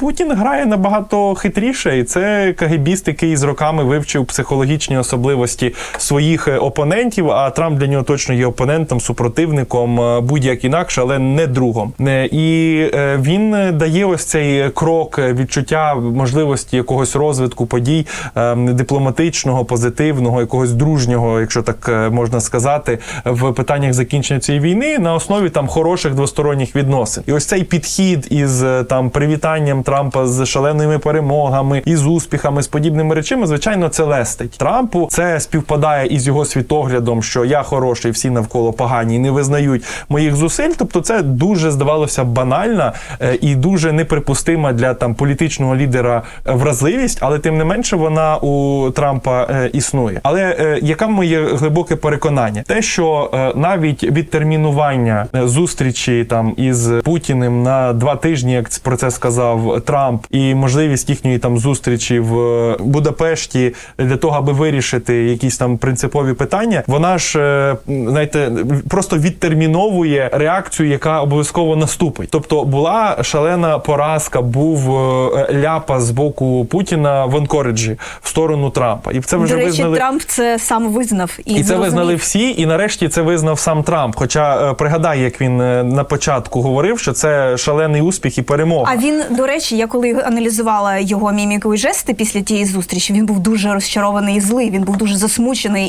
Путін грає набагато хитріше, і це КГБіст, який з роками вивчив психологічні особливості своїх е, опонентів. А Трамп для нього точно є опонентом, супротивником, е, будь-як інакше, але не другом. Е, І він дає ось цей крок відчуття можливості якогось розвитку подій е, дипломатичного, позитивного, якогось дружнього, якщо так можна сказати, в питаннях закінчення цієї війни на основі там хороших двосторонніх відносин. І ось цей підхід із там привітанням Трампа з шаленими перемогами, із успіхами, з подібними речами, звичайно, це лестить Трампу. Це співпадає із його світоглядом, що я хороший, всі навколо погані і не визнають моїх зусиль. Тобто, це дуже здавалося банальна е, і дуже неприпустима для там політичного лідера вразливість, але тим не менше вона у Трампа е, існує. Але е, яке моє глибоке переконання? Те, що навіть відтермінування зустрічі там із Путіним на два тижні, як про це сказав Трамп, і можливість їхньої там зустрічі в е, Будапешті для того, аби вирішити якісь там принципові питання, вона ж е, знаєте, просто відтерміновує реакцію, яка обов'язково наступить. Тобто була шалена поразка, був е, ляпа з боку Путіна в Анкориджі в сторону Трампа, і це вже До речі, визнали. Трамп це сам визнав і, І це визнали всі, і нарешті це визнав сам Трамп. Хоча пригадай, як він на початку говорив, що це шалений успіх і перемога. А він, до речі, я коли аналізувала його міміку і жести після тієї зустрічі, він був дуже розчарований і злий. Він був дуже засмучений